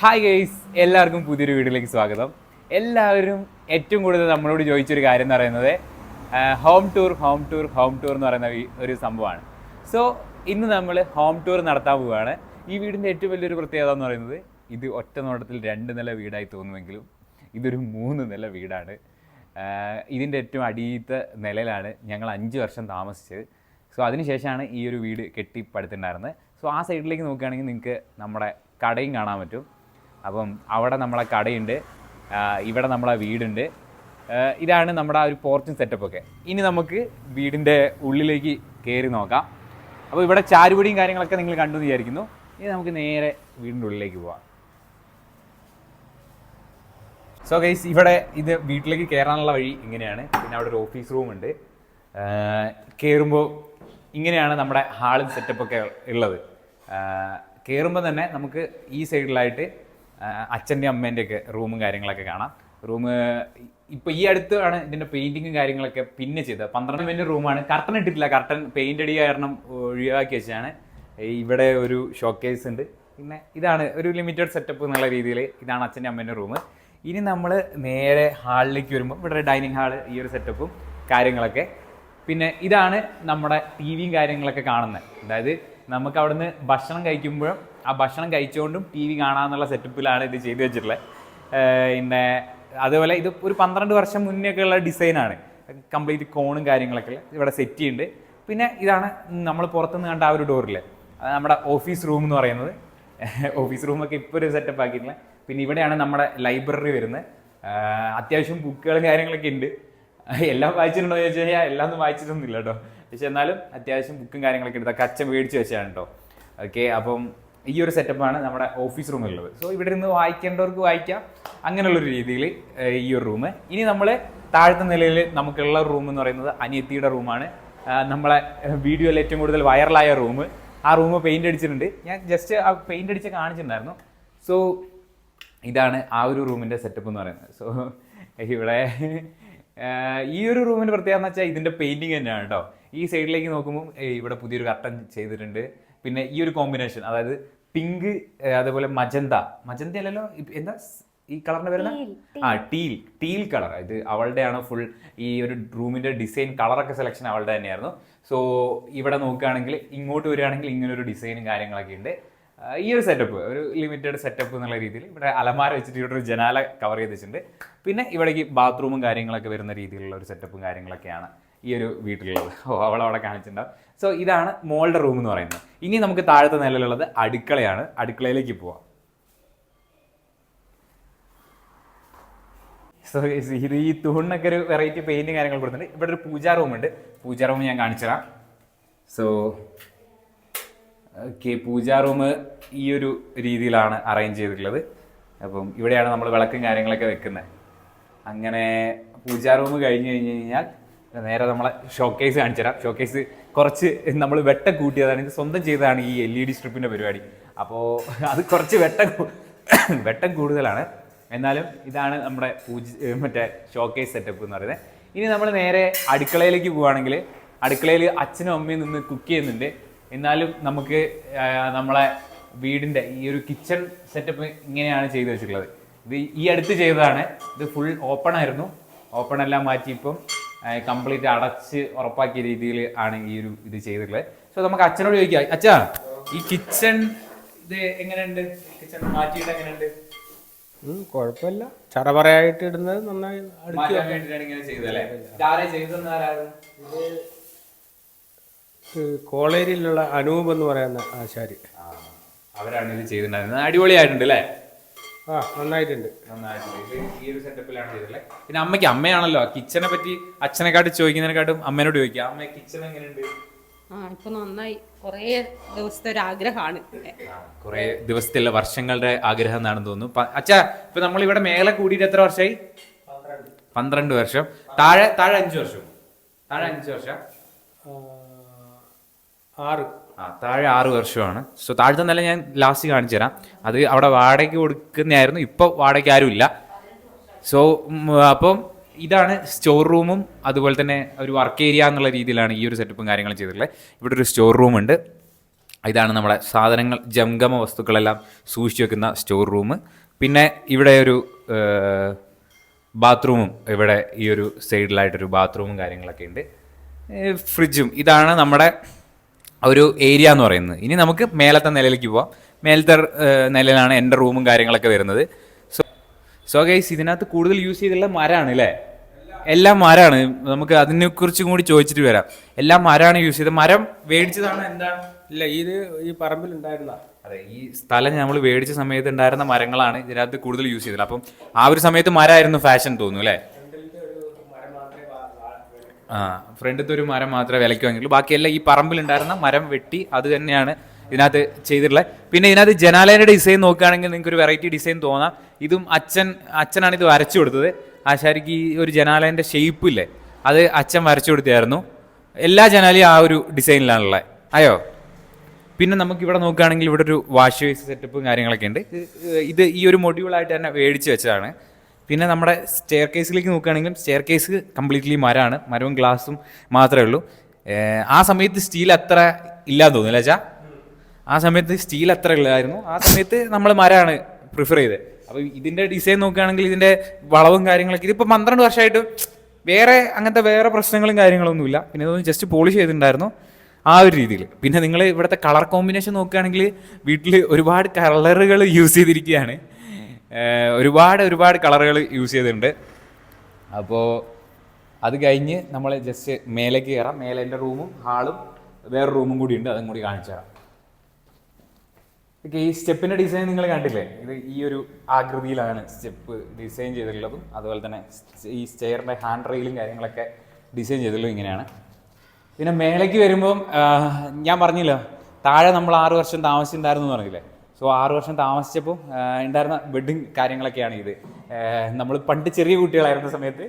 Hi guys എല്ലാവർക്കും പുതിയൊരു വീഡിയോയിലേക്ക് സ്വാഗതം. എല്ലാവരും ഏറ്റവും കൂടുതൽ നമ്മളോട് ചോദിച്ചൊരു കാര്യം എന്ന് പറയുന്നത് home tour home tour home tour എന്ന് പറയുന്ന ഒരു സംഭവമാണ്. സോ ഇന്ന് നമ്മൾ ഹോം ടൂർ നടത്താൻ പോവുകയാണ്. ഈ വീടിന്റെ ഏറ്റവും വലിയൊരു പ്രത്യേകത എന്ന് പറയുന്നത് ഇത് ഒറ്റ നോട്ടത്തിൽ രണ്ട് നില വീടായി തോന്നുമെങ്കിലും ഇതൊരു മൂന്ന് നില വീടാണ്. ഇതിന്റെ ഏറ്റവും അടിയത്തെ നിലയിലാണ് ഞങ്ങൾ അഞ്ച് വർഷം താമസിച്ചത്. സോ അതിനുശേഷമാണ് ഈ ഒരു വീട് കെട്ടിപ്പടുത്തിട്ടുണ്ടായിരുന്നത്. സോ ആ സൈഡിലേക്ക് നോക്കുകയാണെങ്കിൽ നിങ്ങൾക്ക് നമ്മുടെ കടയും കാണാൻ പറ്റും. അപ്പം അവിടെ നമ്മളെ കടയുണ്ട്. ഇവിടെ നമ്മളെ വീടുണ്ട്. ഇതാണ് നമ്മുടെ ആ ഒരു പോർച്ചും സെറ്റപ്പൊക്കെ ഇനി നമുക്ക് വീടിന്റെ ഉള്ളിലേക്ക് കയറി നോക്കാം. അപ്പോൾ ഇവിടെ ചാരുപടിയും കാര്യങ്ങളൊക്കെ നിങ്ങൾ കണ്ടു വിചാരിക്കുന്നു. ഇനി നമുക്ക് നേരെ വീടിന്റെ ഉള്ളിലേക്ക് പോവാം. സോ ഗൈസ് ഇവിടെ ഇത് വീട്ടിലേക്ക് കയറാനുള്ള വഴി ഇങ്ങനെയാണ്. പിന്നെ അവിടെ ഒരു ഓഫീസ് റൂം ഉണ്ട്. കയറുമ്പോൾ ഇങ്ങനെയാണ് നമ്മുടെ ഹാളും സെറ്റപ്പൊക്കെ ഉള്ളത്. കയറുമ്പോൾ തന്നെ നമുക്ക് ഈ സൈഡിലായിട്ട് അച്ഛന്റെ അമ്മേന്റെ ഒക്കെ റൂമും കാര്യങ്ങളൊക്കെ കാണാം. റൂം ഇപ്പോൾ ഈ അടുത്താണ് ഇതിന്റെ പെയിന്റിങ്ങും കാര്യങ്ങളൊക്കെ പിന്നെ ചെയ്തത്. പന്ത്രണ്ട് മിനിറ്റ് റൂമാണ്. കർട്ടൻ ഇട്ടിട്ടില്ല. കർട്ടൻ പെയിന്റ് അടി കാരണം ഒഴിവാക്കി വെച്ചാണ് ഇവിടെ ഒരു ഷോക്കേസ് ഉണ്ട്. പിന്നെ ഇതാണ് ഒരു ലിമിറ്റഡ് സെറ്റപ്പ് എന്നുള്ള രീതിയിൽ ഇതാണ് അച്ഛന്റെ അമ്മേന്റെ റൂം ഇനി നമ്മൾ നേരെ ഹാളിലേക്ക് വരുമ്പോൾ ഇവിടെ ഡൈനിങ് ഹാൾ ഈ ഒരു സെറ്റപ്പും കാര്യങ്ങളൊക്കെ. പിന്നെ ഇതാണ് നമ്മുടെ ടി വിയും കാര്യങ്ങളൊക്കെ കാണുന്നത്. അതായത് നമുക്ക് അവിടുന്ന് ഭക്ഷണം കഴിക്കുമ്പോഴും ആ ഭക്ഷണം കഴിച്ചുകൊണ്ടും ടി വി കാണാമെന്നുള്ള സെറ്റപ്പിലാണ് ഇത് ചെയ്തു വെച്ചിട്ടുള്ളത്. പിന്നെ അതുപോലെ ഇത് ഒരു പന്ത്രണ്ട് വർഷം മുന്നേ ഒക്കെ ഉള്ള ഡിസൈനാണ് കംപ്ലീറ്റ് കോണും കാര്യങ്ങളൊക്കെ ഇവിടെ സെറ്റ് ചെയ്യുന്നുണ്ട് പിന്നെ ഇതാണ് നമ്മൾ പുറത്തുനിന്ന് കണ്ട ആ ഒരു ഡോറിൽ നമ്മുടെ ഓഫീസ് റൂം എന്ന് പറയുന്നത്. ഓഫീസ് റൂമൊക്കെ ഇപ്പോൾ ഒരു സെറ്റപ്പ് ആക്കിയിട്ടുള്ളത് പിന്നെ ഇവിടെയാണ് നമ്മുടെ ലൈബ്രറി വരുന്നത്. അത്യാവശ്യം ബുക്കുകളും കാര്യങ്ങളൊക്കെ ഉണ്ട്. എല്ലാം വായിച്ചിട്ടുണ്ടോ എന്ന് ചോദിച്ചു കഴിഞ്ഞാൽ എല്ലാം ഒന്നും വായിച്ചിട്ടൊന്നുമില്ല കേട്ടോ. പക്ഷെ എന്നാലും അത്യാവശ്യം ബുക്കും കാര്യങ്ങളൊക്കെ ഉണ്ട്. കച്ച മേടിച്ച് വെച്ചാണ് കേട്ടോ. ഓക്കെ അപ്പം ഈ ഒരു സെറ്റപ്പാണ് നമ്മുടെ ഓഫീസ് റൂമിലുള്ളത് സോ ഇവിടെ നിന്ന് വായിക്കേണ്ടവർക്ക് വായിക്കാം. അങ്ങനെയുള്ളൊരു രീതിയിൽ ഈ ഒരു റൂം ഇനി നമ്മൾ താഴത്തെ നിലയിൽ നമുക്കുള്ള റൂം എന്ന് പറയുന്നത് അനിയത്തിയുടെ റൂമാണ് നമ്മളെ വീഡിയോയിൽ ഏറ്റവും കൂടുതൽ വൈറലായ റൂം ആ റൂം പെയിന്റ് അടിച്ചിട്ടുണ്ട്. ഞാൻ ജസ്റ്റ് ആ പെയിന്റ് അടിച്ച് കാണിച്ചിട്ടുണ്ടായിരുന്നു. സോ ഇതാണ് ആ ഒരു റൂമിന്റെ സെറ്റപ്പ് എന്ന് പറയുന്നത്. സോ ഇവിടെ ഈ ഒരു റൂമിന്റെ പ്രത്യേകത എന്ന് വെച്ചാൽ ഇതിന്റെ പെയിന്റിങ് തന്നെയാണ് കേട്ടോ ഈ സൈഡിലേക്ക് നോക്കുമ്പോൾ ഇവിടെ പുതിയൊരു കർട്ടൻ ചെയ്തിട്ടുണ്ട്. പിന്നെ ഈ ഒരു കോമ്പിനേഷൻ അതായത് പിങ്ക് അതേപോലെ മജന്ത. മജന്ത അല്ലല്ലോ എന്താ ഈ കളറിന്റെ വരുന്ന ആ ടീൽ. Teal colour. ഇത് അവളുടെയാണ് ഫുൾ ഈ ഒരു റൂമിന്റെ ഡിസൈൻ കളറൊക്കെ സെലക്ഷൻ അവളുടെ തന്നെയായിരുന്നു. സോ ഇവിടെ നോക്കുകയാണെങ്കിൽ ഇങ്ങോട്ട് വരികയാണെങ്കിൽ ഇങ്ങനെ ഒരു ഡിസൈനും കാര്യങ്ങളൊക്കെ ഉണ്ട്. ഈ ഒരു സെറ്റപ്പ് ഒരു ലിമിറ്റഡ് സെറ്റപ്പ് എന്നുള്ള രീതിയിൽ ഇവിടെ അലമാര വെച്ചിട്ട് ഇവിടെ ഒരു ജനാല കവർ ചെയ്ത് വെച്ചിട്ടുണ്ട്. പിന്നെ ഇവിടേക്ക് ബാത്റൂമും കാര്യങ്ങളൊക്കെ വരുന്ന രീതിയിലുള്ള ഒരു സെറ്റപ്പും കാര്യങ്ങളൊക്കെയാണ്. ഈ ഒരു വീട്ടിലുള്ളത്. ഓ അവളവിടെ കാണിച്ചിട്ടുണ്ടാവും. സോ ഇതാണ് മോളുടെ റൂം എന്ന് പറയുന്നത്. ഇനി നമുക്ക് താഴത്തെ നിലയിലുള്ളത് അടുക്കളയാണ്. അടുക്കളയിലേക്ക് പോവാം. സോ ഇത് ഈ തൂണിനൊക്കെ ഒരു വെറൈറ്റി പെയിന്റും കാര്യങ്ങൾ കൊടുത്തിട്ടുണ്ട്. ഇവിടെ ഒരു പൂജാ റൂം ഉണ്ട്. പൂജാ റൂം ഞാൻ കാണിച്ചുതരാം സോ ഓക്കെ പൂജാ റൂം ഈ ഒരു രീതിയിലാണ് അറേഞ്ച് ചെയ്തിട്ടുള്ളത്. അപ്പം ഇവിടെയാണ് നമ്മൾ വിളക്കും കാര്യങ്ങളൊക്കെ വെക്കുന്നത്. അങ്ങനെ പൂജാ റൂം കഴിഞ്ഞ് കഴിഞ്ഞ് കഴിഞ്ഞാൽ നേരെ നമ്മളെ ഷോക്കേസ് കാണിച്ചു ഷോക്കേസ് കുറച്ച് നമ്മൾ വെട്ട കൂട്ടിയതാണ്. ഇത് സ്വന്തം ചെയ്തതാണ് ഈ എൽ ഇ ഡി സ്ട്രിപ്പിന്റെ പരിപാടി. അപ്പോൾ അത് കുറച്ച് വെട്ടം വെട്ടം കൂടുതലാണ്. എന്നാലും ഇതാണ് നമ്മുടെ പൂജ മറ്റേ ഷോക്കേസ് സെറ്റപ്പ് എന്ന് പറയുന്നത്. ഇനി നമ്മൾ നേരെ അടുക്കളയിലേക്ക് പോവുകയാണെങ്കിൽ അടുക്കളയിൽ അച്ഛനും അമ്മയും നിന്ന് കുക്ക് ചെയ്യുന്നുണ്ട്. എന്നാലും നമുക്ക് നമ്മളെ വീടിന്റെ ഈ ഒരു കിച്ചൺ സെറ്റപ്പ് ഇങ്ങനെയാണ് ചെയ്തു വെച്ചിട്ടുള്ളത്. ഇത് ഈ അടുത്ത് ചെയ്തതാണ്. ഇത് ഫുൾ ഓപ്പൺ ആയിരുന്നു. ഓപ്പൺ എല്ലാം മാറ്റി ഇപ്പം കംപ്ലീറ്റ് അടച്ച് ഉറപ്പാക്കിയ രീതിയിൽ ആണ് ഈ ഒരു ഇത് ചെയ്തിട്ടുള്ളത്. സോ നമുക്ക് അച്ഛനോട് ചോദിക്കാം. അച്ഛാ ഈ കിച്ചൺ ഇത് എങ്ങനെയുണ്ട്? കിച്ചൺ മാറ്റിയിട്ട് എങ്ങനെയുണ്ട്? കുഴപ്പമില്ല. ചറപറയായിട്ട് ഇടുന്നത് നന്നായി കോളേരിയിലുള്ള അനൂപ് എന്ന് പറയുന്ന ആശാരി. അവരാണ് ഇത് ചെയ്തിട്ടുണ്ടായിരുന്നത്. അടിപൊളിയായിട്ടുണ്ട് അല്ലേ? ആ നന്നായിട്ടുണ്ട്. നന്നായിട്ടുണ്ട്. ഇത് ഈ ഒരു സെറ്റപ്പിലാണ് പിന്നെ അമ്മയ്ക്ക് അമ്മയാണല്ലോ. കിച്ചനെ പറ്റി അച്ഛനെക്കാട്ട് ചോദിക്കുന്നതിനെക്കാട്ടും അമ്മേനോട് ചോദിക്കാം അമ്മ കിച്ചൺ എങ്ങനെയുണ്ട്? ആ ഇപ്പൊ നന്നായി. കുറേ ദിവസത്തെ ഒരു ആഗ്രഹമാണ്. കുറേ ദിവസത്തിലെ വർഷങ്ങളുടെ ആഗ്രഹം എന്നാണെന്ന് തോന്നുന്നു. അച്ഛാ ഇപ്പൊ നമ്മൾ ഇവിടെ മേലെ കൂടിയിട്ട് എത്ര വർഷമായി? പന്ത്രണ്ട്. വർഷം. താഴെ താഴെ അഞ്ചു വർഷം. താഴെ അഞ്ചു വർഷം. ആറ്. ആ താഴെ ആറ് വർഷമാണ്. സോ താഴത്തെ നില ഞാൻ ലാസ്റ്റ് കാണിച്ചു തരാം. അത് അവിടെ വാടകയ്ക്ക് കൊടുക്കുന്നതായിരുന്നു. ഇപ്പോൾ വാടകയ്ക്ക് ആരുമില്ല. സോ അപ്പം ഇതാണ് സ്റ്റോർ റൂമും അതുപോലെ തന്നെ ഒരു വർക്ക് ഏരിയ എന്നുള്ള രീതിയിലാണ് ഈ ഒരു സെറ്റപ്പും കാര്യങ്ങളും ചെയ്തിട്ടുള്ളത്. ഇവിടെ ഒരു സ്റ്റോർ റൂം ഉണ്ട്. ഇതാണ് നമ്മുടെ സാധനങ്ങൾ ജംഗമ വസ്തുക്കളെല്ലാം സൂക്ഷിച്ചു വെക്കുന്ന സ്റ്റോർ റൂം പിന്നെ ഇവിടെ ഒരു ബാത്റൂമും ഇവിടെ ഈ ഒരു സൈഡിലായിട്ടൊരു ബാത്റൂമും കാര്യങ്ങളൊക്കെ ഉണ്ട്. ഫ്രിഡ്ജും ഇതാണ് നമ്മുടെ ഒരു ഏരിയ എന്ന് പറയുന്നത്. ഇനി നമുക്ക് മേലത്തെ നിലയിലേക്ക് പോവാം. മേലത്തെ നിലയിലാണ് എന്റെ റൂമും കാര്യങ്ങളൊക്കെ വരുന്നത്. സോ സോ ഗൈസ് ഇതിനകത്ത് കൂടുതൽ യൂസ് ചെയ്തിട്ടുള്ള മരമാണ് അല്ലേ? എല്ലാം മരമാണ്. നമുക്ക് അതിനെ കുറിച്ചും കൂടി ചോദിച്ചിട്ട് വരാം. എല്ലാം മരമാണ് യൂസ് ചെയ്തത്. മരം മേടിച്ചതാണ് എന്താണ്? ഇല്ല ഇത് ഈ പറമ്പിൽ ഉണ്ടായിരുന്ന. അതെ ഈ സ്ഥലം നമ്മൾ മേടിച്ച സമയത്ത് ഉണ്ടായിരുന്ന മരങ്ങളാണ് ഇതിനകത്ത് കൂടുതൽ യൂസ് ചെയ്തത്. അപ്പം ആ ഒരു സമയത്ത് മരമായിരുന്നു ഫാഷൻ തോന്നുന്നു അല്ലേ? ആ ഫ്രണ്ടത്തെ ഒരു മരം മാത്രമേ വിലയ്ക്ക് വാങ്ങിയുള്ളൂ ബാക്കിയെല്ലാം ഈ പറമ്പിലുണ്ടായിരുന്ന മരം വെട്ടി അത് തന്നെയാണ് ഇതിനകത്ത് ചെയ്തിട്ടുള്ളത്. പിന്നെ ഇതിനകത്ത് ജനാലയുടെ ഡിസൈൻ നോക്കുകയാണെങ്കിൽ നിങ്ങൾക്ക് ഒരു വെറൈറ്റി ഡിസൈൻ തോന്നാം. ഇതും അച്ഛൻ അച്ഛനാണ് ഇത് വരച്ചു കൊടുത്തത്. ആശാരിക്ക് ഈ ഒരു ജനാലയന്റെ ഷേപ്പ് ഇല്ലേ അത് അച്ഛൻ വരച്ചു കൊടുത്തായിരുന്നു എല്ലാ ജനാലയും ആ ഒരു ഡിസൈനിലാണുള്ളത്. അയ്യോ പിന്നെ നമുക്ക് ഇവിടെ നോക്കുകയാണെങ്കിൽ ഇവിടെ ഒരു വാഷ് ബേസ് സെറ്റപ്പും കാര്യങ്ങളൊക്കെ ഉണ്ട്. ഇത് ഈ ഒരു മൊഡ്യൂളായിട്ട് തന്നെ മേടിച്ച് വെച്ചതാണ്. പിന്നെ നമ്മുടെ സ്റ്റെയർ കേസിലേക്ക് നോക്കുകയാണെങ്കിലും സ്റ്റെയർ കേസ് കംപ്ലീറ്റ്ലി മരമാണ്. മരവും ഗ്ലാസും മാത്രമേ ഉള്ളൂ. ആ സമയത്ത് സ്റ്റീൽ അത്ര ഇല്ലാന്ന് തോന്നുന്നു അല്ലേ ആ സമയത്ത് സ്റ്റീൽ അത്ര ഇല്ലായിരുന്നു. ആ സമയത്ത് നമ്മൾ മരമാണ് പ്രിഫർ ചെയ്തത്. അപ്പോൾ ഇതിന്റെ ഡിസൈൻ നോക്കുകയാണെങ്കിൽ ഇതിന്റെ വളവും കാര്യങ്ങളൊക്കെ ഇതിപ്പോൾ പന്ത്രണ്ട് വർഷമായിട്ട് വേറെ അങ്ങനത്തെ വേറെ പ്രശ്നങ്ങളും കാര്യങ്ങളൊന്നുമില്ല. പിന്നെ ഇതൊന്ന് ജസ്റ്റ് പോളിഷ് ചെയ്തിട്ടുണ്ടായിരുന്നു ആ ഒരു രീതിയിൽ. പിന്നെ നിങ്ങൾ ഇവിടുത്തെ കളർ കോമ്പിനേഷൻ നോക്കുകയാണെങ്കിൽ വീട്ടിൽ ഒരുപാട് കളറുകൾ യൂസ് ചെയ്തിരിക്കുകയാണ്. ഒരുപാട് ഒരുപാട് കളറുകൾ യൂസ് ചെയ്തിട്ടുണ്ട്. അപ്പോൾ അത് കഴിഞ്ഞ് നമ്മൾ ജസ്റ്റ് മേലേക്ക് കയറാം. മേലെ എന്റെ റൂമും ഹാളും വേറെ റൂമും കൂടി ഉണ്ട്. അതും കൂടി കാണിച്ചു തരാം. ഈ സ്റ്റെപ്പിന്റെ ഡിസൈൻ നിങ്ങൾ കണ്ടില്ലേ? ഇത് ഈ ഒരു ആകൃതിയിലാണ് സ്റ്റെപ്പ് ഡിസൈൻ ചെയ്തിട്ടുള്ളതും അതുപോലെ തന്നെ ഈ സ്റ്റെയറിന്റെ ഹാൻഡ് റെയിലും കാര്യങ്ങളൊക്കെ ഡിസൈൻ ചെയ്തിട്ടുള്ളതും ഇങ്ങനെയാണ്. പിന്നെ മേലേക്ക് വരുമ്പം ഞാൻ പറഞ്ഞില്ല താഴെ നമ്മൾ ആറ് വർഷം താമസിച്ചിട്ടുണ്ടായിരുന്നു എന്ന് പറഞ്ഞില്ലേ? സോ ആറ് വർഷം താമസിച്ചപ്പോൾ ഉണ്ടായിരുന്ന വെഡിങ് കാര്യങ്ങളൊക്കെയാണ് ഇത്. നമ്മൾ പണ്ട് ചെറിയ കുട്ടികളായിരുന്ന സമയത്ത്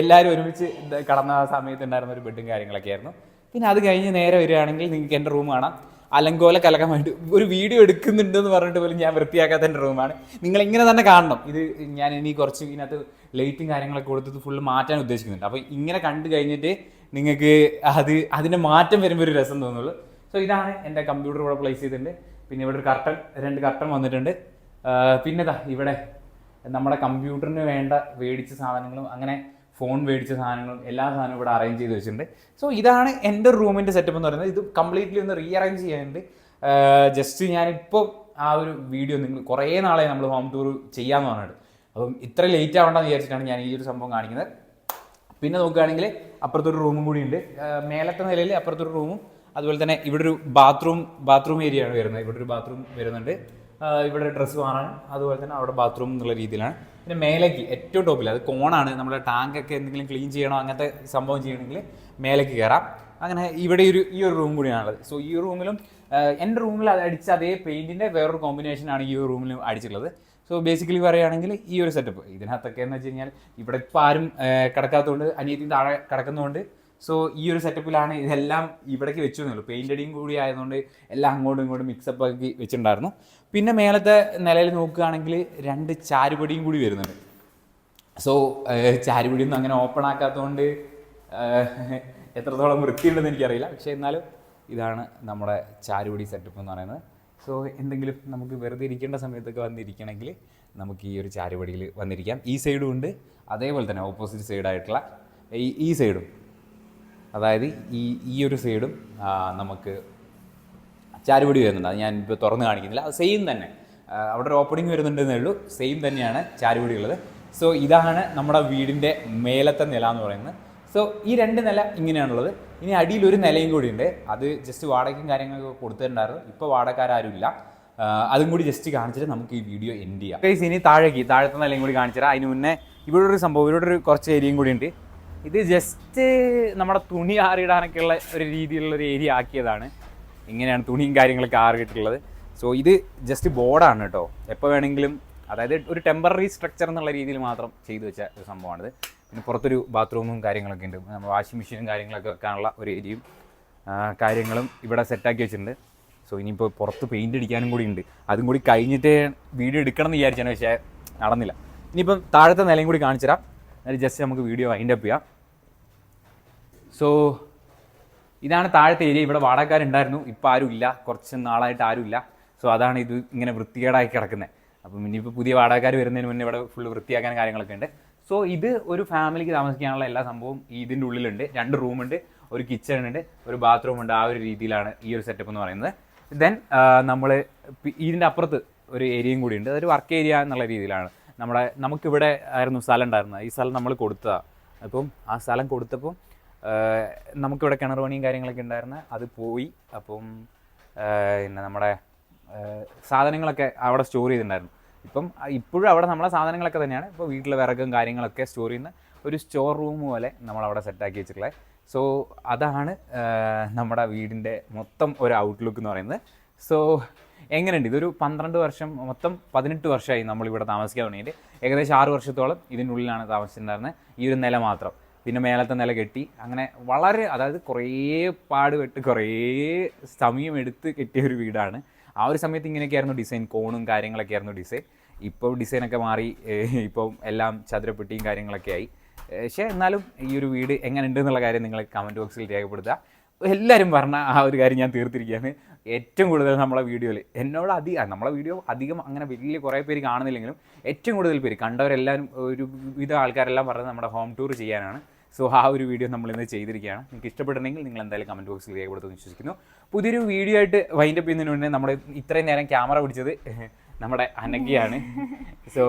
എല്ലാവരും ഒരുമിച്ച് കടന്ന ആ സമയത്ത് ഉണ്ടായിരുന്ന ഒരു ബെഡും കാര്യങ്ങളൊക്കെ ആയിരുന്നു പിന്നെ അത് കഴിഞ്ഞ് നേരെ വരികയാണെങ്കിൽ നിങ്ങൾക്ക് എന്റെ റൂം കാണാം. അലങ്കോല കലകമായിട്ട് ഒരു വീഡിയോ എടുക്കുന്നുണ്ടെന്ന് പറഞ്ഞിട്ട് പോലും ഞാൻ വൃത്തിയാക്കാത്ത എന്റെ റൂമാണ് നിങ്ങൾ ഇങ്ങനെ തന്നെ കാണണം. ഇത് ഞാൻ ഇനി കുറച്ച് ഇതിനകത്ത് ലൈറ്റും കാര്യങ്ങളൊക്കെ കൊടുത്തത് ഫുള്ള് മാറ്റാൻ ഉദ്ദേശിക്കുന്നുണ്ട്. അപ്പോൾ ഇങ്ങനെ കണ്ടു കഴിഞ്ഞിട്ട് നിങ്ങൾക്ക് അത് അതിന്റെ മാറ്റം വരുമ്പോൾ ഒരു രസം തോന്നുള്ളൂ. സോ ഇതാണ് എന്റെ കമ്പ്യൂട്ടർ ഇവിടെ പ്ലേസ് ചെയ്തിട്ടുണ്ട്. പിന്നെ ഇവിടെ ഒരു കർട്ടൻ രണ്ട് കർട്ടൻ വന്നിട്ടുണ്ട്. പിന്നെ ദാ ഇവിടെ നമ്മുടെ കമ്പ്യൂട്ടറിന് വേണ്ട മേടിച്ച സാധനങ്ങളും അങ്ങനെ ഫോൺ മേടിച്ച സാധനങ്ങളും എല്ലാ സാധനവും ഇവിടെ അറേഞ്ച് ചെയ്ത് വെച്ചിട്ടുണ്ട്. സോ ഇതാണ് എന്റെ റൂമിന്റെ സെറ്റപ്പ് എന്ന് പറയുന്നത്. ഇത് കംപ്ലീറ്റ്ലി ഒന്ന് റീഅറേഞ്ച് ചെയ്യാനുണ്ട്. ജസ്റ്റ് ഞാനിപ്പോൾ ആ ഒരു വീഡിയോ നിങ്ങൾ കുറേ നാളെ നമ്മൾ ഹോം ടൂർ ചെയ്യാമെന്ന് പറഞ്ഞിട്ട്. അപ്പം ഇത്ര ലേറ്റ് ആവണ്ടെന്ന് വിചാരിച്ചിട്ടാണ് ഞാൻ ഈ ഒരു സംഭവം കാണിക്കുന്നത്. പിന്നെ നോക്കുകയാണെങ്കിൽ അപ്പുറത്തൊരു റൂമും കൂടി ഉണ്ട്. മേലത്തെ നിലയിൽ അപ്പുറത്തൊരു റൂമും അതുപോലെ തന്നെ ഇവിടെ ഒരു ബാത്റൂം ബാത്റൂം ഏരിയ ആണ് വരുന്നത്. ഇവിടെ ഒരു ബാത്റൂം വരുന്നുണ്ട്. ഇവിടെ ഡ്രസ്സ് മാറാനും അതുപോലെ തന്നെ അവിടെ ബാത്റൂം എന്നുള്ള രീതിയിലാണ്. പിന്നെ മേലേക്ക് ഏറ്റവും ടോപ്പിൽ അത് കോണാണ്. നമ്മുടെ ടാങ്കൊക്കെ എന്തെങ്കിലും ക്ലീൻ ചെയ്യണോ അങ്ങനത്തെ സംഭവം ചെയ്യണമെങ്കിൽ മേലേക്ക് കയറാം അങ്ങനെ ഇവിടെ ഒരു ഈ ഒരു റൂം കൂടിയാണുള്ളത് സോ ഈ റൂമിലും എന്റെ റൂമിൽ അത് അടിച്ച അതേ പെയിന്റിന്റെ വേറൊരു കോമ്പിനേഷനാണ് ഈ റൂമിൽ അടിച്ചിട്ടുള്ളത്. സോ ബേസിക്കലി പറയുകയാണെങ്കിൽ ഈ ഒരു സെറ്റപ്പ് ഇതിനകത്തൊക്കെ എന്ന് വെച്ച് കഴിഞ്ഞാൽ ഇവിടെ ഇപ്പോൾ ആരും കിടക്കാത്തതുകൊണ്ട് അനിയത്തി താഴെ കിടക്കുന്നതുകൊണ്ട് സോ ഈ ഒരു സെറ്റപ്പിലാണ് ഇതെല്ലാം ഇവിടേക്ക് വെച്ചു എന്നുള്ളൂ പെയിന്റ് കൂടി ആയതുകൊണ്ട് എല്ലാം അങ്ങോട്ടും ഇങ്ങോട്ടും മിക്സപ്പ് ആക്കി വെച്ചിട്ടുണ്ടായിരുന്നു. പിന്നെ മേലത്തെ നിലയിൽ നോക്കുകയാണെങ്കിൽ രണ്ട് ചാരുപടിയും കൂടി വരുന്നുണ്ട്. സോ ചാരുപടിയൊന്നും അങ്ങനെ ഓപ്പൺ ആക്കാത്തതുകൊണ്ട് എത്രത്തോളം വൃത്തിയുണ്ടെന്ന് എനിക്കറിയില്ല. പക്ഷേ എന്നാലും ഇതാണ് നമ്മുടെ ചാരുപടി സെറ്റപ്പ് എന്ന് പറയുന്നത്. സോ എന്തെങ്കിലും നമുക്ക് വെറുതെ ഇരിക്കേണ്ട സമയത്തൊക്കെ വന്നിരിക്കണമെങ്കിൽ നമുക്ക് ഈ ഒരു ചാരുപടിയിൽ വന്നിരിക്കാം. ഈ സൈഡും ഉണ്ട്. അതേപോലെ തന്നെ ഓപ്പോസിറ്റ് സൈഡായിട്ടുള്ള ഈ ഈ സൈഡും അതായത് ഈ ഈ ഒരു സൈഡും നമുക്ക് ചാരുപടി വരുന്നുണ്ട്. അത് ഞാൻ ഇപ്പോൾ തുറന്ന് കാണിക്കുന്നില്ല. അത് സെയിം തന്നെ. അവിടെ ഒരു ഓപ്പണിംഗ് വരുന്നുണ്ടെന്നേ ഉള്ളൂ. സെയിം തന്നെയാണ് ചാരുപടി ഉള്ളത്. സോ ഇതാണ് നമ്മുടെ വീടിന്റെ മേലത്തെ നില എന്ന് പറയുന്നത്. സോ ഈ രണ്ട് നില ഇങ്ങനെയാണുള്ളത്. ഇനി അടിയിൽ ഒരു നിലയും കൂടി ഉണ്ട്. അത് ജസ്റ്റ് വാടകയും കാര്യങ്ങളൊക്കെ കൊടുത്തിട്ടുണ്ടായിരുന്നു. ഇപ്പോൾ വാടകക്കാരും അതും കൂടി ജസ്റ്റ് കാണിച്ചിട്ട് നമുക്ക് ഈ വീഡിയോ എൻഡ് ചെയ്യാം. ഇനി താഴേക്ക് താഴത്തെ നിലയും കൂടി കാണിച്ചിട്ട് അതിന് മുന്നേ ഇവിടെ ഒരു സംഭവം ഇവിടെ ഒരു കുറച്ച് ഏരിയയും കൂടി ഉണ്ട്. ഇത് ജസ്റ്റ് നമ്മുടെ തുണി ആറിയിടാനൊക്കെയുള്ള ഒരു രീതിയിലുള്ള ഒരു ഏരിയ ആക്കിയതാണ്. ഇങ്ങനെയാണ് തുണിയും കാര്യങ്ങളൊക്കെ ആറിയിട്ടുള്ളത് സോ ഇത് ജസ്റ്റ് ബോർഡാണ് കേട്ടോ എപ്പോൾ വേണമെങ്കിലും അതായത് ഒരു ടെമ്പററി സ്ട്രക്ചർ എന്നുള്ള രീതിയിൽ മാത്രം ചെയ്തു വെച്ച ഒരു സംഭവമാണിത്. പിന്നെ പുറത്തൊരു ബാത്റൂമും കാര്യങ്ങളൊക്കെ ഉണ്ട്. നമ്മൾ വാഷിംഗ് മെഷീനും കാര്യങ്ങളൊക്കെ വെക്കാനുള്ള ഒരു ഏരിയയും കാര്യങ്ങളും ഇവിടെ സെറ്റാക്കി വെച്ചിട്ടുണ്ട്. സോ ഇനിയിപ്പോൾ പുറത്ത് പെയിന്റ് അടിക്കാനും കൂടി ഉണ്ട്. അതും കൂടി കഴിഞ്ഞിട്ട് വീഡിയോ എടുക്കണം എന്ന് വിചാരിച്ചാണ് പക്ഷേ നടന്നില്ല. ഇനിയിപ്പം താഴത്തെ നിലയും കൂടി കാണിച്ചു തരാം എന്നിട്ട് ജസ്റ്റ് നമുക്ക് വീഡിയോ വൈൻഡ് അപ്പ് ചെയ്യാം. സോ ഇതാണ് താഴത്തെ ഏരിയ ഇവിടെ വാടകക്കാരുണ്ടായിരുന്നു. ആരും ഇല്ല. കുറച്ച് നാളായിട്ട് ആരും ഇല്ല. സോ അതാണ് ഇത് ഇങ്ങനെ വൃത്തികേടായി കിടക്കുന്നത് അപ്പം ഇനിയിപ്പോൾ പുതിയ വാടകക്കാർ വരുന്നതിന് മുന്നേ ഇവിടെ ഫുള്ള് വൃത്തിയാക്കാൻ കാര്യങ്ങളൊക്കെ ഉണ്ട്. സോ ഇത് ഒരു ഫാമിലിക്ക് താമസിക്കാനുള്ള എല്ലാ സംഭവവും ഇതിന്റെ ഉള്ളിലുണ്ട്. രണ്ട് റൂമുണ്ട് ഒരു കിച്ചൺ ഉണ്ട് ഒരു ബാത്റൂം ഉണ്ട്. ആ ഒരു രീതിയിലാണ് ഈ ഒരു സെറ്റപ്പ് എന്ന് പറയുന്നത്. ദെൻ നമ്മൾ ഇതിന്റെ അപ്പുറത്ത് ഒരു ഏരിയയും കൂടി ഉണ്ട്. അതൊരു വർക്ക് ഏരിയ എന്നുള്ള രീതിയിലാണ്. നമ്മുടെ നമുക്കിവിടെ ആയിരുന്നു സ്ഥലം ഉണ്ടായിരുന്നത്. ഈ സ്ഥലം നമ്മൾ കൊടുത്തതാണ് അപ്പം ആ സ്ഥലം കൊടുത്തപ്പം നമുക്കിവിടെ കിണർ പണിയും കാര്യങ്ങളൊക്കെ ഉണ്ടായിരുന്നു. അത് പോയി. അപ്പം പിന്നെ നമ്മുടെ സാധനങ്ങളൊക്കെ അവിടെ സ്റ്റോർ ചെയ്തിട്ടുണ്ടായിരുന്നു. ഇപ്പം ഇപ്പോഴും അവിടെ നമ്മളെ സാധനങ്ങളൊക്കെ തന്നെയാണ്. ഇപ്പോൾ വീട്ടിലെ വിറകും കാര്യങ്ങളൊക്കെ സ്റ്റോർ ചെയ്യുന്ന ഒരു സ്റ്റോർ റൂം പോലെ നമ്മളവിടെ സെറ്റാക്കി വെച്ചിട്ടുള്ളത് സോ അതാണ് നമ്മുടെ വീടിന്റെ മൊത്തം ഒരു ഔട്ട്ലുക്ക് എന്ന് പറയുന്നത്. സോ എങ്ങനെയുണ്ട്? ഇതൊരു പന്ത്രണ്ട് വർഷം മൊത്തം പതിനെട്ട് വർഷമായി നമ്മളിവിടെ താമസിക്കാൻ തുടങ്ങിയിട്ട് ഏകദേശം ആറ് വർഷത്തോളം ഇതിനുള്ളിലാണ് താമസിച്ചിട്ടുണ്ടായിരുന്നത്. ഈ ഒരു നില മാത്രം. പിന്നെ മേലത്തെ നില കെട്ടി അങ്ങനെ വളരെ അതായത് കുറേ പാടുപെട്ട് കുറേ സമയം എടുത്ത് കെട്ടിയ ഒരു വീടാണ്. ആ ഒരു സമയത്ത് ഇങ്ങനെയൊക്കെയായിരുന്നു ഡിസൈൻ കോണും കാര്യങ്ങളൊക്കെ ആയിരുന്നു ഡിസൈൻ. ഇപ്പോൾ ഡിസൈനൊക്കെ മാറി ഇപ്പം എല്ലാം ചതുരപ്പെട്ടിയും കാര്യങ്ങളൊക്കെ ആയി പക്ഷേ എന്നാലും ഈ ഒരു വീട് എങ്ങനെ ഉണ്ട് എന്നുള്ള കാര്യം നിങ്ങൾ കമന്റ് ബോക്സിൽ രേഖപ്പെടുത്തുക. എല്ലാവരും പറഞ്ഞ ആ ഒരു കാര്യം ഞാൻ തീർത്തിരിക്കുകയാണ്. ഏറ്റവും കൂടുതൽ നമ്മളെ വീഡിയോയിൽ എന്നോട് അധികം നമ്മളെ വീഡിയോ അധികം അങ്ങനെ വലിയ കുറേ പേര് കാണുന്നില്ലെങ്കിലും ഏറ്റവും കൂടുതൽ പേര് കണ്ടവരെല്ലാവരും ഒരു വിധ ആൾക്കാരെല്ലാം പറഞ്ഞത് നമ്മുടെ ഹോം ടൂർ ചെയ്യാനാണ്. സോ ആ ഒരു വീഡിയോ നമ്മൾ ഇന്ന് ചെയ്തിരിക്കുകയാണ്. നിങ്ങൾക്ക് ഇഷ്ടപ്പെട്ടിട്ടുണ്ടെങ്കിൽ നിങ്ങൾ എന്തായാലും കമന്റ് ബോക്സിൽ രേഖപ്പെടുത്തുമെന്ന് വിശ്വസിക്കുന്നു. പുതിയൊരു വീഡിയോ ആയിട്ട് വൈൻഡപ്പ് ചെയ്യുന്നതിന് മുന്നേ നമ്മൾ ഇത്രയും നേരം ക്യാമറ പിടിച്ചത് നമ്മുടെ അനക്കിയാണ് സോ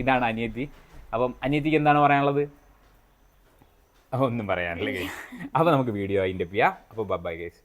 ഇതാണ് അനിയത്തി. അപ്പം അനിയത്തിക്ക് എന്താണ് പറയാനുള്ളത്? ഒന്നും പറയാനില്ല അപ്പോൾ നമുക്ക് വീഡിയോ വൈൻഡപ്പ് ചെയ്യാം. അപ്പോൾ ബൈ ഗൈസ്